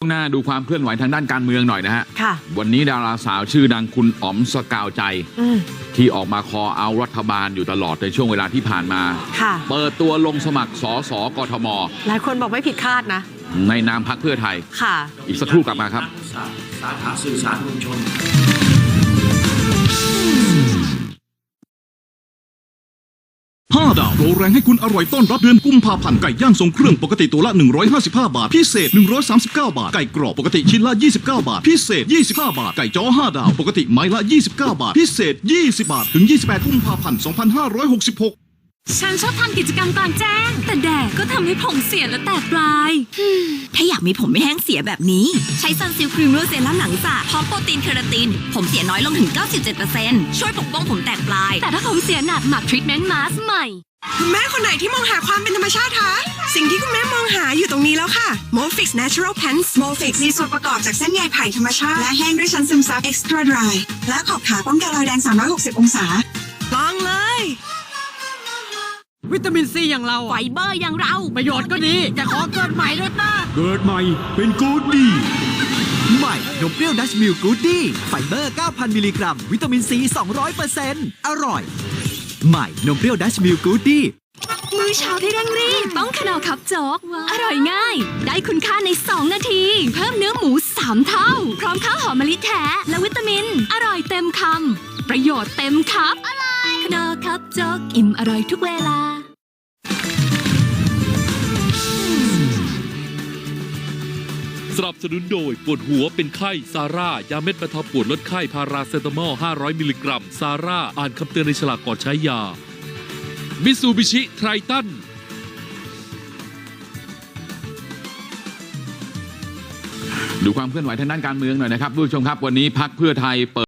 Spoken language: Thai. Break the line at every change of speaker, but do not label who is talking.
ช่วงหน้าดูความเคลื่อนไหวทางด้านการเมืองหน่อยนะฮะ
ค่ะ
วันนี้ดาราสาวชื่อดังคุณอ๋อมสกาวใจ
อืม
ที่ออกมาคอเอารัฐบาลอยู่ตลอดในช่วงเวลาที่ผ่านมา
ค่ะ
เปิดตัวลงสมัครสสกทม
หลายคนบอกไม่ผิดคาดนะ
ในนามพักเพื่อไทย
ค่ะ
อีกสักครู่กลับมาครับ
สาสาขาสื่อสารมวลชน
ห้าดาวโปรแรงให้คุณอร่อยต้อนรับเดือนกุมภาพันธ์ไก่ย่างทรงเครื่องปกติตัวละ 155 บาท พิเศษ 139 บาท ไก่กรอบปกติชิ้นละ 29 บาท พิเศษ 25 บาท ไก่จ้อ5 ดาวปกติไม้ละ 29 บาท พิเศษ 20 บาท ถึง 28 กุมภาพันธ์ 2566
ฉันชอบทำกิจกรรมกลางแจ้ง แต่แดดก็ทำให้ผมเสียและแตกปลาย
ถ้าอยากมีผมไม่แห้งเสียแบบนี้ ใช้ซันซิลครีมรูเซรั่มหนังสระพร้อมโปรตีนเคราติน ผมเสียน้อยลงถึง 97%ช่วยปกป้องผมแตกปลาย
แต่ถ้าผมเสียหนักหมักทรีทเมนต์มาสใหม่
คุณแม่คนไหนที่มองหาความเป็นธรรมชาติคะ สิ่งที่คุณแม่มองหาอยู่ตรงนี้แล้วค่ะ Molfix Natural Pants
Molfix มีส่วนประกอบจากเส้นใยไผ่ธรรมชาติ และแห้งด้วยชั้นซึมซับ Extra Dry และขอบขาป้องกันรอยแดง 360 องศา
ลองเลย
วิตามินซีอย่างเรา
ไฟ
อะ
เบอร์อย่างเรา
ประโยชน์ก็ดีแต่ขอเกิดใหม่ด้วยนะ
เกิดใหม่เป็นกูดดี้
ใหม่นมเปรี้ยวดัชมิลกูดดี้ไฟเบอร์ 9,000 มิลลิกรัม วิตามินซี 200%อร่อย ใหม่นมเปรี้ยวดัชมิลกูดดี้
มื้อเช้าที่เร่งรีบต้องขนาวคับโจ๊ก อร่อยง่าย ได้คุณค่าใน 2 นาที เพิ่มเนื้อหมู 3 เท่า พร้อมข้าวหอมมะลิแท้ และวิตามิน อร่อยเต็มคำ ประโยชน์เต็มครับ อิ่มอร่อยทุกเวลา
สนับสนุนโดย ปวดหัวเป็นไข้ ซาร่า ยาเม็ดบรรเทาปวดลดไข้พาราเซตามอล 500 มิลลิกรัม ซาร่า อ่านคำเตือนในฉลากก่อนใช้ยา มิซูบิชิไทรตัน
ดูความเคลื่อนไหวทางด้านการเมืองหน่อยนะครับผู้ชมครับวันนี้พักเพื่อไทยเปิด